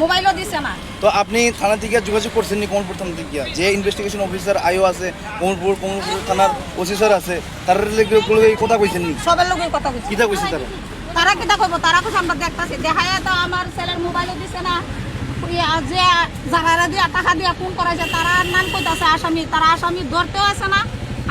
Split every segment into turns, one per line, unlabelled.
মোবাইলও দিছে না।
তো আপনি থানা থেকে যোগাযোগ করছেন নি কমলপুর থানা থেকে যে ইনভেস্টিগেশন অফিসার আইও আছে কমলপুর কমলপুর থানার ওসি স্যার আছে তার কথা কইছেন নি
সবার লোক কথা
কিতা কইছে তারা?
তারা কিতা করব তারা কিছু আমরা দেখতেছি। দেখায় তো আমার ছেলের মোবাইলও দিছে না। যে যারা দিয়া টাকা দিয়া ফোন করাইছে তারা নাম কইতাছে আসামি। তারা আসামি ধরতেও আছে না।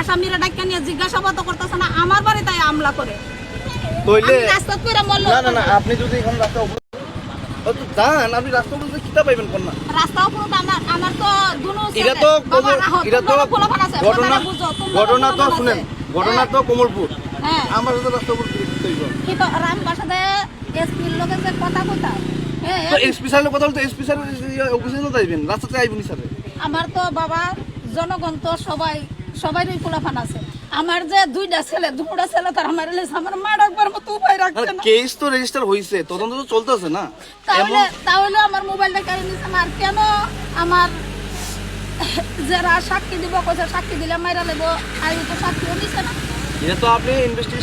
আসামিরা ডাক্কা নিয়ে জিজ্ঞাসাবাদ করতেছে না। আমার বাড়িতে আমলা করে।
তইলে
রাস্তা করে মরলো।
না না আপনি যদি এখন রাস্তা যান আপনি রাস্তা অবরোধ কিতা পাইবেন কোন না
রাস্তা উপরে তো আমার আমার তো দুনো
এটা তো
বাবা
এটা তো
তোমরা পোলাপান আছে,
ঘটনা
বাবারা বুঝো, তোমরা
ঘটনা তো শুনেন ঘটনা তো কমলপুর।
হ্যাঁ।
আমার সাথে রাস্তা অবরোধ
কিন্তু রাম বাসাতে এসপির লোকের যে কথা কথা
তো এসপি স্যারের কথা বলতে এসপি স্যার অফিসে তো যাইবেন রাস্তাতে আইবেন স্যার।
আমার তো বাবা জনগণ তো সবাই সবারই পোলাপান আছে। আমার যে দুইটা ছেলে দুটা ছেলে তার আমার আমার মা ডাকবার মতো উপায় রাখছে না।
কেস তো রেজিস্টার হইছে তদন্ত তো চলতেছে না।
তাহলে তাহলে আমার মোবাইলটা কেড়ে নিছে আর কেন আমার যারা সাক্ষী দিব কোথায় সাক্ষী দিলে মাইরা লেবো আর তো সাক্ষী দিছে না।
এটা তো আপনি ইনভেস্টিগেশন